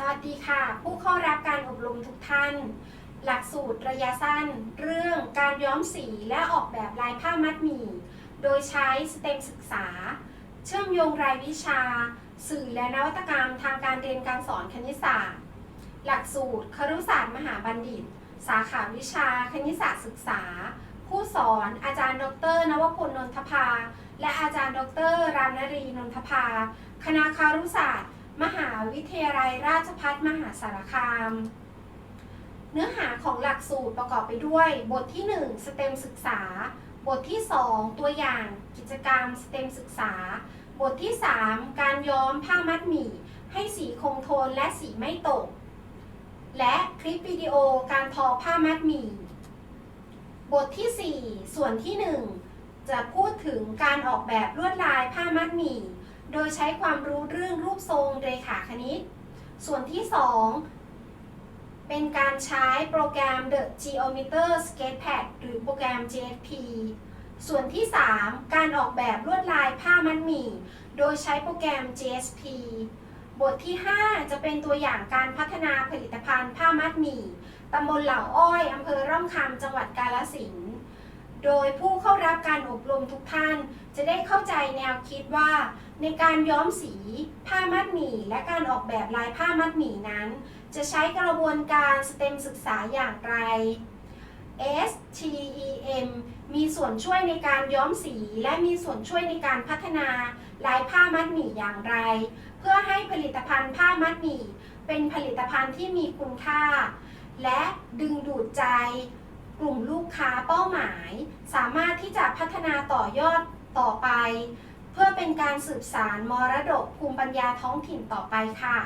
สวัสดีค่ะ ผู้เข้ารับการอบรมทุกท่าน หลักสูตรระยะสั้น เรื่องการย้อมสีและออกแบบลายผ้ามัดหมี่ โดยใช้สเต็มศึกษา เชื่อมโยงรายวิชา สื่อและนวัตกรรมทางการเรียนการสอนคณิตศาสตร์ หลักสูตรครุศาสตร์มหาบัณฑิต สาขาวิชาคณิตศาสตร์ศึกษา ผู้สอนอาจารย์ดร นวพลนนทภา และอาจารย์ดรรามนรีนนทภา คณะคารุศาสตร์ วิทยาลัยราชภัฏมหาสารคาม เนื้อหาของหลักสูตรประกอบไปด้วย บทที่ 1 สเต็มศึกษา บทที่ 2 ตัวอย่าง กิจกรรมสเต็มศึกษา บทที่ 3 การย้อมผ้ามัดหมี่ ให้สีคงโทนและสีไม่ตก และคลิปวิดีโอการทอผ้ามัดหมี่ บทที่ 4 ส่วนที่ 1 จะพูดถึงการออกแบบลวดลายผ้ามัดหมี่ โดยใช้ความรู้เรื่องรูปทรงเรขาคณิต ส่วนที่ 2 เป็นการใช้โปรแกรม The Geometer Sketchpad หรือโปรแกรม JSP ส่วนที่ 3 การออกแบบลวดลายผ้ามัดหมี่ โดยใช้โปรแกรม JSP บทที่ 5 จะเป็นตัวอย่างการพัฒนาผลิตภัณฑ์ผ้ามัดหมี่ตำบลเหล่าอ้อยอำเภอร่องคำจังหวัดกาฬสินธุ์ โดยผู้เข้ารับการอบรมทุกท่าน จะได้เข้าใจแนวคิดว่า ในการย้อมสีผ้ามัดหมี่ และการออกแบบลายผ้ามัดหมี่นั้น จะใช้กระบวนการสเต็มศึกษาอย่างไร STEM มีส่วนช่วยในการย้อมสี และมีส่วนช่วยในการพัฒนาลายผ้ามัดหมี่อย่างไร เพื่อให้ผลิตภัณฑ์ผ้ามัดหมี่ เป็นผลิตภัณฑ์ที่มีคุณค่า และดึงดูดใจ เป้าหมาย สามารถที่จะพัฒนาต่อยอดต่อไป เพื่อเป็นการสืบสารมรดกภูมิปัญญาท้องถิ่นต่อไปค่ะ